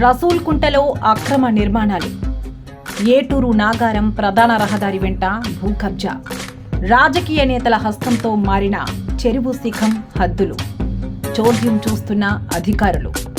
రసూల్ కుంటలో అక్రమ నిర్మాణాలు. ఏటూరు నాగారం ప్రధాన రహదారి వెంట భూ కబ్జా రాజకీయ నేతల హస్తంతో మారిన చెరువు శిఖం హద్దులు. చోద్యం చూస్తున్న అధికారులు.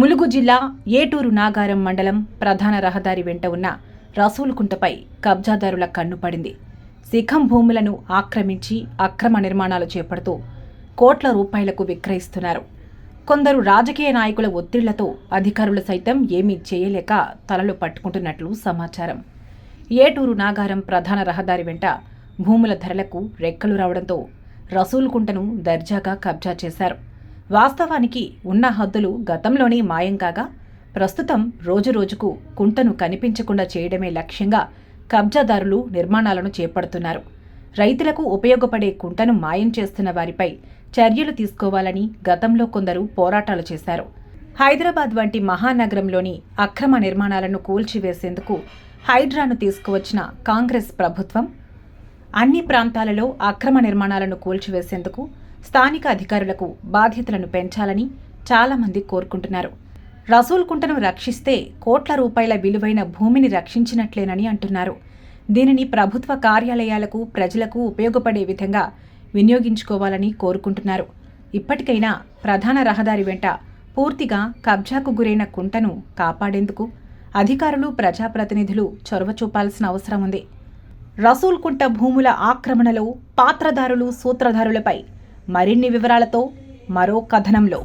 ములుగు జిల్లా ఏటూరు నాగారం మండలం ప్రధాన రహదారి వెంట ఉన్న రసూలుకుంటపై కబ్జాదారుల కన్ను పడింది. శిఖం భూములను ఆక్రమించి అక్రమ నిర్మాణాలు చేపడుతూ కోట్ల రూపాయలకు విక్రయిస్తున్నారు. కొందరు రాజకీయ నాయకుల ఒత్తిళ్ళతో అధికారులు సైతం ఏమీ చేయలేక తలలు పట్టుకుంటున్నట్లు సమాచారం. ఏటూరు నాగారం ప్రధాన రహదారి వెంట భూముల ధరలకు రెక్కలు రావడంతో రసూల్కుంటను దర్జాగా కబ్జా చేశారు. వాస్తవానికి ఉన్న హద్దులు గతంలోనే మాయం కాగా ప్రస్తుతం రోజురోజుకు కుంటను కనిపించకుండా చేయడమే లక్ష్యంగా కబ్జాదారులు నిర్మాణాలను చేపడుతున్నారు. రైతులకు ఉపయోగపడే కుంటను మాయం చేస్తున్న వారిపై చర్యలు తీసుకోవాలని గతంలో కొందరు పోరాటాలు చేశారు. హైదరాబాద్ వంటి మహానగరంలోని అక్రమ నిర్మాణాలను కూల్చివేసేందుకు హైడ్రాను తీసుకువచ్చిన కాంగ్రెస్ ప్రభుత్వం అన్ని ప్రాంతాలలో అక్రమ నిర్మాణాలను కూల్చివేసేందుకు స్థానిక అధికారులకు బాధ్యతలను పెంచాలని చాలామంది కోరుకుంటున్నారు. రసూల్కుంటను రక్షిస్తే కోట్ల రూపాయల విలువైన భూమిని రక్షించినట్లేనని అంటున్నారు. దీనిని ప్రభుత్వ కార్యాలయాలకు ప్రజలకు ఉపయోగపడే విధంగా వినియోగించుకోవాలని కోరుకుంటున్నారు. ఇప్పటికైనా ప్రధాన రహదారి వెంట పూర్తిగా కబ్జాకు గురైన కుంటను కాపాడేందుకు అధికారులు ప్రజాప్రతినిధులు చొరవ చూపాల్సిన అవసరం ఉంది. రసూల్కుంట భూముల ఆక్రమణలో పాత్రధారులు సూత్రధారులపై మరిన్ని వివరాలతో మరో కథనంలో.